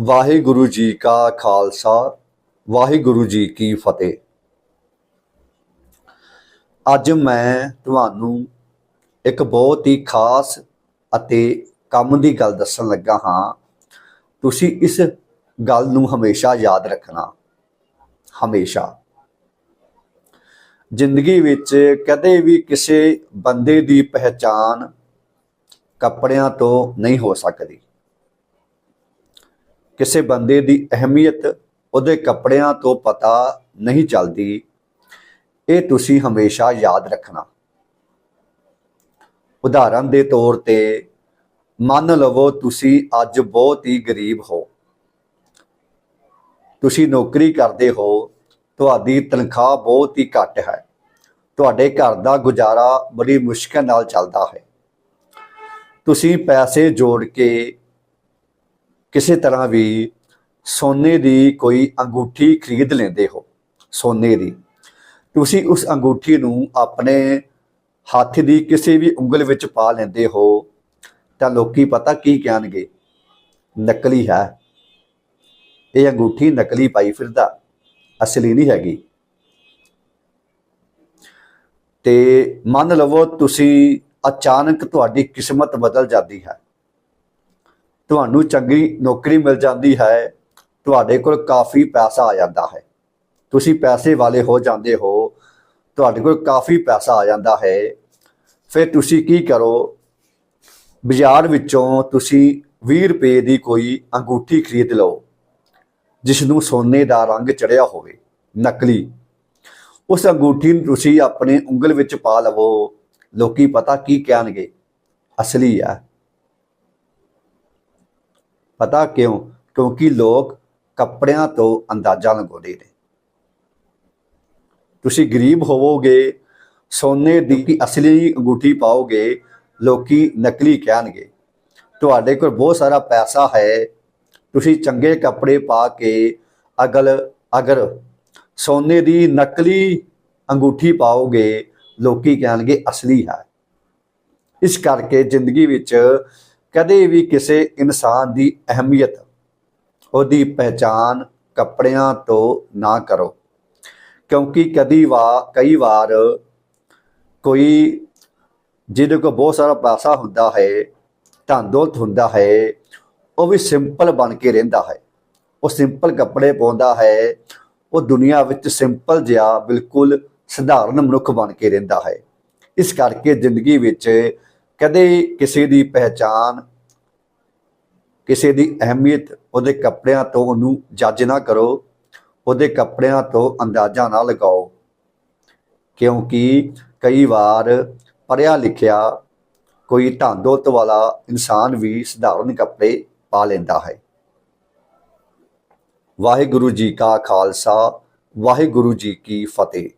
ਵਾਹਿਗੁਰੂ ਜੀ ਕਾ ਖਾਲਸਾ, ਵਾਹਿਗੁਰੂ ਜੀ ਕੀ ਫਤਿਹ। ਅੱਜ ਮੈਂ ਤੁਹਾਨੂੰ ਇੱਕ ਬਹੁਤ ਹੀ ਖਾਸ ਅਤੇ ਕੰਮ ਦੀ ਗੱਲ ਦੱਸਣ ਲੱਗਾ ਹਾਂ। ਤੁਸੀਂ ਇਸ ਗੱਲ ਨੂੰ ਹਮੇਸ਼ਾ ਯਾਦ ਰੱਖਣਾ। ਹਮੇਸ਼ਾ। ਜ਼ਿੰਦਗੀ ਵਿੱਚ ਕਦੇ ਵੀ ਕਿਸੇ ਬੰਦੇ ਦੀ ਪਹਿਚਾਨ ਕੱਪੜਿਆਂ ਤੋਂ ਨਹੀਂ ਹੋ ਸਕਦੀ। ਕਿਸੇ ਬੰਦੇ ਦੀ ਅਹਿਮੀਅਤ ਉਹਦੇ ਕੱਪੜਿਆਂ ਤੋਂ ਪਤਾ ਨਹੀਂ ਚੱਲਦੀ, ਇਹ ਤੁਸੀਂ ਹਮੇਸ਼ਾ ਯਾਦ ਰੱਖਣਾ। ਉਦਾਹਰਨ ਦੇ ਤੌਰ ਤੇ, ਮੰਨ ਲਵੋ ਤੁਸੀਂ ਅੱਜ ਬਹੁਤ ਹੀ ਗਰੀਬ ਹੋ। ਤੁਸੀਂ ਨੌਕਰੀ ਕਰਦੇ ਹੋ, ਤੁਹਾਡੀ ਤਨਖਾਹ ਬਹੁਤ ਹੀ ਘੱਟ ਹੈ। ਤੁਹਾਡੇ ਘਰ ਦਾ ਗੁਜ਼ਾਰਾ ਬੜੀ ਮੁਸ਼ਕਲ ਨਾਲ ਚੱਲਦਾ ਹੈ। ਤੁਸੀਂ ਪੈਸੇ ਜੋੜ ਕੇ ਕਿਸੇ ਤਰ੍ਹਾਂ ਵੀ ਸੋਨੇ ਦੀ ਕੋਈ ਅੰਗੂਠੀ ਖਰੀਦ ਲੈਂਦੇ ਹੋ, ਸੋਨੇ ਦੀ, ਤੁਸੀਂ ਉਸ ਅੰਗੂਠੀ ਨੂੰ ਆਪਣੇ ਹੱਥ ਦੀ ਕਿਸੇ ਵੀ ਉਂਗਲ ਵਿੱਚ ਪਾ ਲੈਂਦੇ ਹੋ, ਤਾਂ ਲੋਕੀ ਪਤਾ ਕੀ ਕਹਿਣਗੇ? ਨਕਲੀ ਹੈ। ਇਹ ਅੰਗੂਠੀ ਨਕਲੀ ਪਾਈ ਫਿਰਦਾ, ਅਸਲੀ ਨਹੀਂ ਹੈਗੀ। ਤੇ ਮੰਨ ਲਵੋ ਤੁਸੀਂ ਅਚਾਨਕ ਤੁਹਾਡੀ ਕਿਸਮਤ ਬਦਲ ਜਾਂਦੀ ਹੈ। ਤੁਹਾਨੂੰ ਚੰਗੀ ਨੌਕਰੀ ਮਿਲ ਜਾਂਦੀ ਹੈ, ਤੁਹਾਡੇ ਕੋਲ ਕਾਫੀ ਪੈਸਾ ਆ ਜਾਂਦਾ ਹੈ। ਤੁਸੀਂ ਪੈਸੇ ਵਾਲੇ ਹੋ ਜਾਂਦੇ ਹੋ, ਤੁਹਾਡੇ ਕੋਲ ਕਾਫੀ ਪੈਸਾ ਆ ਜਾਂਦਾ ਹੈ। ਫਿਰ ਤੁਸੀਂ ਕੀ ਕਰੋ? ਬਾਜ਼ਾਰ ਵਿੱਚੋਂ ਤੁਸੀਂ 20 ਰੁਪਏ ਦੀ ਕੋਈ ਅੰਗੂਠੀ ਖਰੀਦ ਲਓ ਜਿਸ ਨੂੰ ਸੋਨੇ ਦਾ ਰੰਗ ਚੜਿਆ ਹੋਵੇ, ਨਕਲੀ। ਉਸ ਅੰਗੂਠੀ ਨੂੰ ਤੁਸੀਂ ਆਪਣੇ ਉਂਗਲ ਵਿੱਚ ਪਾ ਲਵੋ। ਲੋਕੀ ਪਤਾ ਕੀ ਕਹਿਣਗੇ? ਅਸਲੀ ਆ ਪਤਾ ਕਿਉਂ? ਕਿਉਂਕਿ ਲੋਕ ਕੱਪੜਿਆਂ ਤੋਂ ਅੰਦਾਜ਼ਾ ਲਗਾਉਂਦੇ ਨੇ। ਤੁਸੀਂ ਗਰੀਬ ਹੋਵੋਗੇ, ਸੋਨੇ ਦੀ ਅਸਲੀ ਅੰਗੂਠੀ ਪਾਓਗੇ, ਲੋਕੀ ਨਕਲੀ ਕਹਿਣਗੇ। ਤੁਹਾਡੇ ਕੋਲ ਬਹੁਤ ਸਾਰਾ ਪੈਸਾ ਹੈ, ਤੁਸੀਂ ਚੰਗੇ ਕੱਪੜੇ ਪਾ ਕੇ ਅਗਲ, ਅਗਰ ਸੋਨੇ ਦੀ ਨਕਲੀ ਅੰਗੂਠੀ ਪਾਓਗੇ, ਲੋਕੀ ਕਹਿਣਗੇ ਅਸਲੀ ਹੈ। ਇਸ ਕਰਕੇ ਜ਼ਿੰਦਗੀ ਵਿੱਚ ਕਦੇ ਵੀ ਕਿਸੇ ਇਨਸਾਨ ਦੀ ਅਹਿਮੀਅਤ, ਉਹਦੀ ਪਹਿਚਾਨ ਕੱਪੜਿਆਂ ਤੋਂ ਨਾ ਕਰੋ। ਕਿਉਂਕਿ ਕਦੀ ਵਾ, ਕਈ ਵਾਰ ਕੋਈ ਜਿਹਦੇ ਕੋਲ ਬਹੁਤ ਸਾਰਾ ਪੈਸਾ ਹੁੰਦਾ ਹੈ, ਧਨ ਦੌਲਤ ਹੁੰਦਾ ਹੈ, ਉਹ ਵੀ ਸਿੰਪਲ ਬਣ ਕੇ ਰਹਿੰਦਾ ਹੈ। ਉਹ ਸਿੰਪਲ ਕੱਪੜੇ ਪਾਉਂਦਾ ਹੈ, ਉਹ ਦੁਨੀਆ ਵਿੱਚ ਸਿੰਪਲ ਜਿਹਾ ਬਿਲਕੁਲ ਸਧਾਰਨ ਮਨੁੱਖ ਬਣ ਕੇ ਰਹਿੰਦਾ ਹੈ। ਇਸ ਕਰਕੇ ਜ਼ਿੰਦਗੀ ਵਿੱਚ ਕਦੇ ਕਿਸੇ ਦੀ ਪਹਿਚਾਨ ਕਿਸੇ ਦੀ ਅਹਿਮੀਅਤ ਉਹਦੇ ਕੱਪੜਿਆਂ ਤੋਂ ਉਹਨੂੰ ਜੱਜ ਨਾ ਕਰੋ, ਉਹਦੇ ਕੱਪੜਿਆਂ ਤੋਂ ਅੰਦਾਜ਼ਾ ਨਾ ਲਗਾਓ। ਕਿਉਂਕਿ ਕਈ ਵਾਰ ਪੜਿਆ ਲਿਖਿਆ ਕੋਈ ਧੰਦੋਤ ਵਾਲਾ ਇਨਸਾਨ ਵੀ ਸਧਾਰਨ ਕੱਪੜੇ ਪਾ ਲੈਂਦਾ ਹੈ। ਵਾਹਿਗੁਰੂ ਜੀ ਕਾ ਖਾਲਸਾ, ਵਾਹਿਗੁਰੂ ਜੀ ਕੀ ਫਤਿਹ।